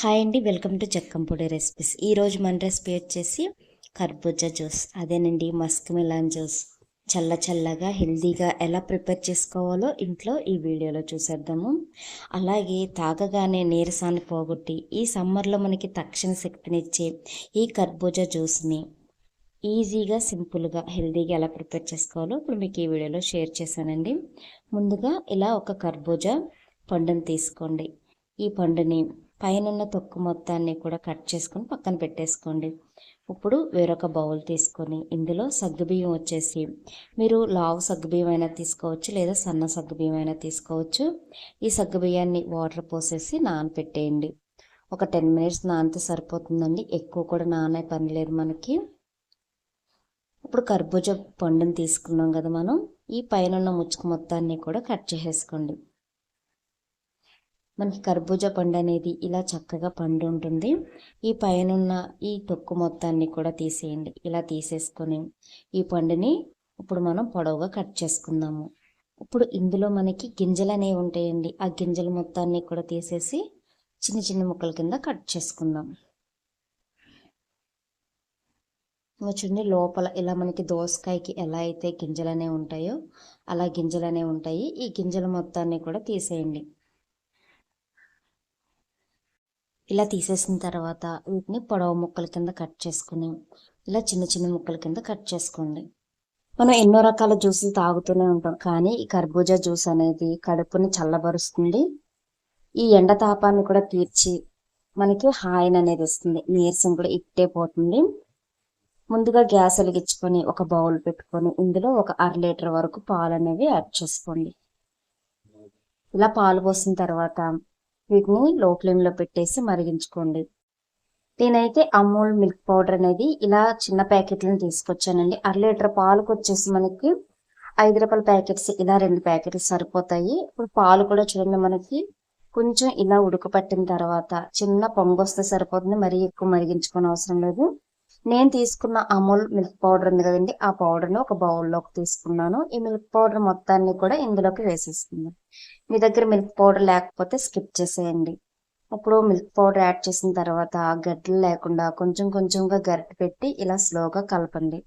Hi అండి welcome to చక్కంపొడి recipes. ఈరోజు మన రెసిపీ వచ్చేసి కర్బూజా జ్యూస్. అదేనండి మస్క్ మిలాన్ జ్యూస్. చల్ల చల్లగా హెల్తీగా ఎలా ప్రిపేర్ చేసుకోవాలో ఇంట్లో ఈ వీడియోలో చూసేద్దాము. అలాగే తాగగానే నీరసాన్ని పోగొట్టి ఈ సమ్మర్లో మనకి తక్షణ శక్తినిచ్చే ఈ కర్బూజా జ్యూస్ని ఈజీగా సింపుల్గా హెల్తీగా ఎలా ప్రిపేర్ చేసుకోవాలో ఇప్పుడు మీకు ఈ వీడియోలో షేర్ చేశానండి. ముందుగా ఇలా ఒక కర్బూజా పండుని తీసుకోండి. ఈ పండుని పైన తొక్కు మొత్తాన్ని కూడా కట్ చేసుకొని పక్కన పెట్టేసుకోండి. ఇప్పుడు వేరొక బౌల్ తీసుకొని ఇందులో సగ్గుబియ్యం వచ్చేసి మీరు లావు సగ్గుబియ్యం అయినా తీసుకోవచ్చు లేదా సన్న సగ్గుబియ్యం అయినా తీసుకోవచ్చు. ఈ సగ్గుబియ్యాన్ని వాటర్ పోసేసి నానపెట్టేయండి. ఒక టెన్ మినిట్స్ నానితే సరిపోతుందండి. ఎక్కువ కూడా నానే పని లేదు మనకి. ఇప్పుడు కర్బూజా పండుని తీసుకున్నాం కదా మనం. ఈ పైన ఉన్న ముచ్చుకు మొత్తాన్ని కూడా కట్ చేసేసుకోండి. మనకి కర్బూజా పండు అనేది ఇలా చక్కగా పండు ఉంటుంది. ఈ పైన ఈ తొక్కు మొత్తాన్ని కూడా తీసేయండి. ఇలా తీసేసుకొని ఈ పండుని ఇప్పుడు మనం పొడవుగా కట్ చేసుకుందాము. ఇప్పుడు ఇందులో మనకి గింజలు అనేవి ఉంటాయండి. ఆ గింజల మొత్తాన్ని కూడా తీసేసి చిన్న చిన్న ముక్కల కింద కట్ చేసుకుందాం. చూడండి లోపల ఇలా మనకి దోసకాయకి ఎలా అయితే గింజలు అనేవి ఉంటాయో అలా గింజలు అనేవి ఉంటాయి. ఈ గింజల మొత్తాన్ని కూడా తీసేయండి. ఇలా తీసేసిన తర్వాత వీటిని పొడవు ముక్కల కింద కట్ చేసుకుని ఇలా చిన్న చిన్న ముక్కల కింద కట్ చేసుకోండి. మనం ఎన్నో రకాల జ్యూసులు తాగుతూనే ఉంటాం కానీ ఈ కర్బూజా జ్యూస్ అనేది కడుపుని చల్లబరుస్తుంది. ఈ ఎండ తాపాన్ని కూడా తీర్చి మనకి హాయిని అనేది ఇస్తుంది. నీరసం కూడా ఇట్టే పోతుంది. ముందుగా గ్యాస్ వెలిగించుకొని ఒక బౌల్ పెట్టుకొని ఇందులో ఒక అర లీటర్ వరకు పాలు అనేవి యాడ్ చేసుకోండి. ఇలా పాలు పోసిన తర్వాత వీటిని లో ఫ్లేమ్లో పెట్టేసి మరిగించుకోండి. నేనైతే అమూల్ మిల్క్ పౌడర్ అనేది ఇలా చిన్న ప్యాకెట్లను తీసుకొచ్చానండి. అర లీటర్ పాలకు వచ్చేసి మనకి ఐదు రూపాయల ప్యాకెట్స్ ఇలా రెండు ప్యాకెట్స్ సరిపోతాయి. ఇప్పుడు పాలు కూడా చూడండి మనకి కొంచెం ఇలా ఉడకపట్టిన తర్వాత చిన్న పొంగు వస్తే సరిపోతుంది. మరీ ఎక్కువ మరిగించుకునే అవసరం లేదు. నేను తీసుకున్న అమూల్ మిల్క్ పౌడర్ ఉంది కదండి ఆ పౌడర్ని ఒక బౌల్లోకి తీసుకున్నాను. ఈ మిల్క్ పౌడర్ మొత్తాన్ని కూడా ఇందులోకి వేసేసుకుందాం. మీ దగ్గర మిల్క్ పౌడర్ లేకపోతే స్కిప్ చేసేయండి. అప్పుడు మిల్క్ పౌడర్ యాడ్ చేసిన తర్వాత గడ్డలు లేకుండా కొంచెం కొంచెంగా గరిటె పెట్టి ఇలా స్లోగా కలపండి.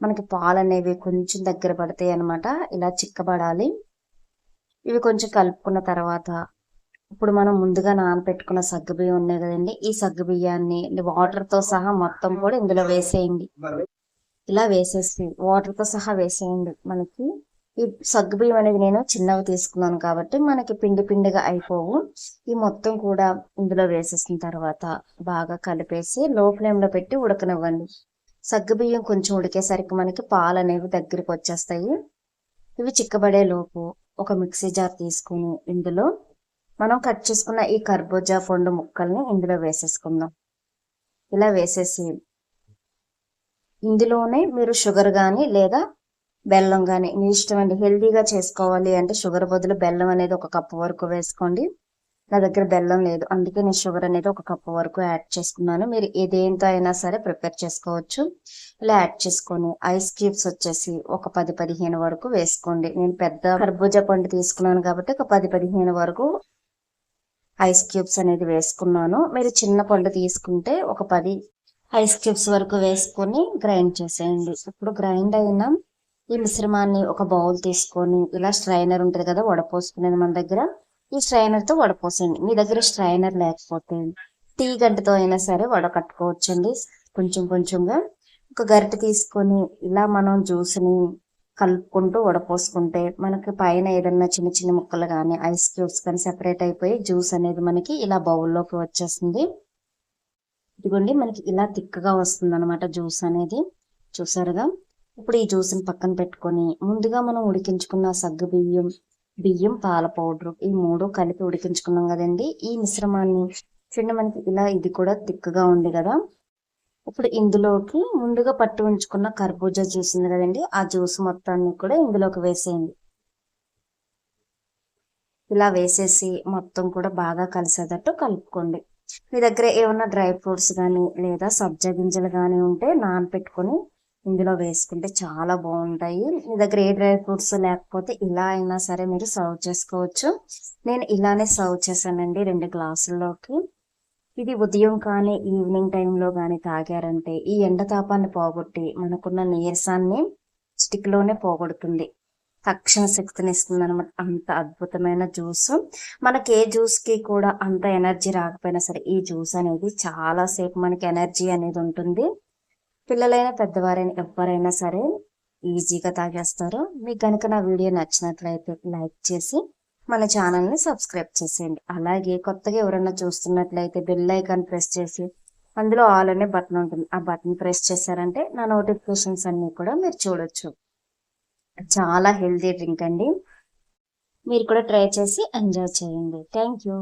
మనకి పాలు అనేవి కొంచెం దగ్గర పడతాయి అనమాట ఇలా చిక్కబడాలి. ఇవి కొంచెం కలుపుకున్న తర్వాత ఇప్పుడు మనం ముందుగా నానబెట్టుకున్న సగ్గుబియ్యం ఉన్నాయి కదండి. ఈ సగ్గుబియ్యాన్ని వాటర్తో సహా మొత్తం కూడా ఇందులో వేసేయండి. ఇలా వేసేసి వాటర్తో సహా వేసేయండి మనకి. ఈ సగ్గుబియ్యం అనేది నేను చిన్నవి తీసుకున్నాను కాబట్టి మనకి పిండి పిండిగా అయిపోవు. ఈ మొత్తం కూడా ఇందులో వేసేసిన తర్వాత బాగా కలిపేసి లో ఫ్లేమ్లో పెట్టి ఉడకనివ్వండి. సగ్గుబియ్యం కొంచెం ఉడికేసరికి మనకి పాలు అనేవి దగ్గరికి వచ్చేస్తాయి. ఇవి చిక్కబడే లోపు ఒక మిక్సీ జార్ తీసుకుని ఇందులో మనం కట్ చేసుకున్న ఈ కర్బూజా పండు ముక్కల్ని ఇందులో వేసేసుకుందాం. ఇలా వేసేసి ఇందులోనే మీరు షుగర్ కానీ లేదా బెల్లం కానీ మీ ఇష్టం అండి హెల్తీగా చేసుకోవాలి అంటే షుగర్ బదులు బెల్లం అనేది ఒక కప్పు వరకు వేసుకోండి. నా దగ్గర బెల్లం లేదు అందుకే నేను షుగర్ అనేది ఒక కప్పు వరకు యాడ్ చేసుకున్నాను మీరు ఏదేంతో అయినా సరే ప్రిపేర్ చేసుకోవచ్చు. ఇలా యాడ్ చేసుకొని ఐస్ క్యూబ్స్ వచ్చేసి ఒక పది పదిహేను వరకు వేసుకోండి. నేను పెద్ద కర్బూజా పండు తీసుకున్నాను కాబట్టి ఒక పది పదిహేను వరకు ఐస్ క్యూబ్స్ అనేది వేసుకున్నాను. మీరు చిన్న పండు తీసుకుంటే ఒక పది ఐస్ క్యూబ్స్ వరకు వేసుకొని గ్రైండ్ చేసేయండి. ఇప్పుడు గ్రైండ్ అయిన ఈ మిశ్రమాన్ని ఒక బౌల్ తీసుకొని ఇలా స్ట్రైనర్ ఉంటుంది కదా వడపోసుకునేది మన దగ్గర. ఈ స్ట్రైనర్తో వడపోసేయండి. మీ దగ్గర స్ట్రైనర్ లేకపోతే టీ గంటతో అయినా సరే వడకట్టుకోవచ్చండి కొంచెం కొంచెంగా ఒక గరిటె తీసుకొని ఇలా మనం జ్యూస్ని కలుపుకుంటూ వడపోసుకుంటే మనకి పైన ఏదన్నా చిన్న చిన్న ముక్కలు కానీ ఐస్ క్యూబ్స్ కానీ సెపరేట్ అయిపోయి జ్యూస్ అనేది మనకి ఇలా బౌల్లోకి వచ్చేస్తుంది. ఇదిగోండి మనకి ఇలా తిక్కగా వస్తుంది అనమాట జ్యూస్ అనేది. చూసారుగా? ఇప్పుడు ఈ జ్యూస్ని పక్కన పెట్టుకొని ముందుగా మనం ఉడికించుకున్న సగ్గు బియ్యం బియ్యం పాల పౌడర్ ఈ మూడు కలిపి ఉడికించుకున్నాం కదండి. ఈ మిశ్రమాన్ని చూడండి మనకి ఇలా ఇది కూడా తిక్కగా ఉంది కదా. ఇప్పుడు ఇందులోకి ముందుగా పట్టు ఉంచుకున్న కర్బూజా జ్యూస్ ఉంది కదండి. ఆ జ్యూస్ మొత్తాన్ని కూడా ఇందులోకి వేసేయండి. ఇలా వేసేసి మొత్తం కూడా బాగా కలిసేటట్టు కలుపుకోండి. మీ దగ్గర ఏమన్నా డ్రై ఫ్రూట్స్ కానీ లేదా సబ్జా గింజలు కానీ ఉంటే నానపెట్టుకొని ఇందులో వేసుకుంటే చాలా బాగుంటాయి. మీ దగ్గర ఏ డ్రై ఫ్రూట్స్ లేకపోతే ఇలా అయినా సరే మీరు సర్వ్ చేసుకోవచ్చు. నేను ఇలానే సర్వ్ చేశానండి రెండు గ్లాసుల్లోకి. ఇది ఉదయం కానీ ఈవినింగ్ టైంలో కానీ తాగారంటే ఈ ఎండ తాపాన్ని పోగొట్టి మనకున్న నీరసాన్ని చిటికలోనే పోగొడుతుంది. తక్షణ శక్తిని ఇస్తుంది అనమాట అంత అద్భుతమైన జ్యూస్. మనకి ఏ జ్యూస్కి కూడా అంత ఎనర్జీ రాకపోయినా సరే ఈ జ్యూస్ అనేది చాలాసేపు మనకి ఎనర్జీ అనేది ఉంటుంది. పిల్లలైనా పెద్దవారైనా ఎవరైనా సరే ఈజీగా తాగేస్తారు. మీకు కనుక నా వీడియో నచ్చినట్లయితే లైక్ చేసి మన ఛానల్ని సబ్స్క్రైబ్ చేసేయండి. అలాగే కొత్తగా ఎవరైనా చూస్తున్నట్లయితే బెల్ ఐకాన్ ప్రెస్ చేసి అందులో ఆల్ అనే బటన్ ఉంటుంది. ఆ బటన్ ప్రెస్ చేశారంటే నా నోటిఫికేషన్స్ అన్నీ కూడా మీరు చూడొచ్చు. చాలా హెల్తీ డ్రింక్ అండి. మీరు కూడా ట్రై చేసి ఎంజాయ్ చేయండి. Thank you.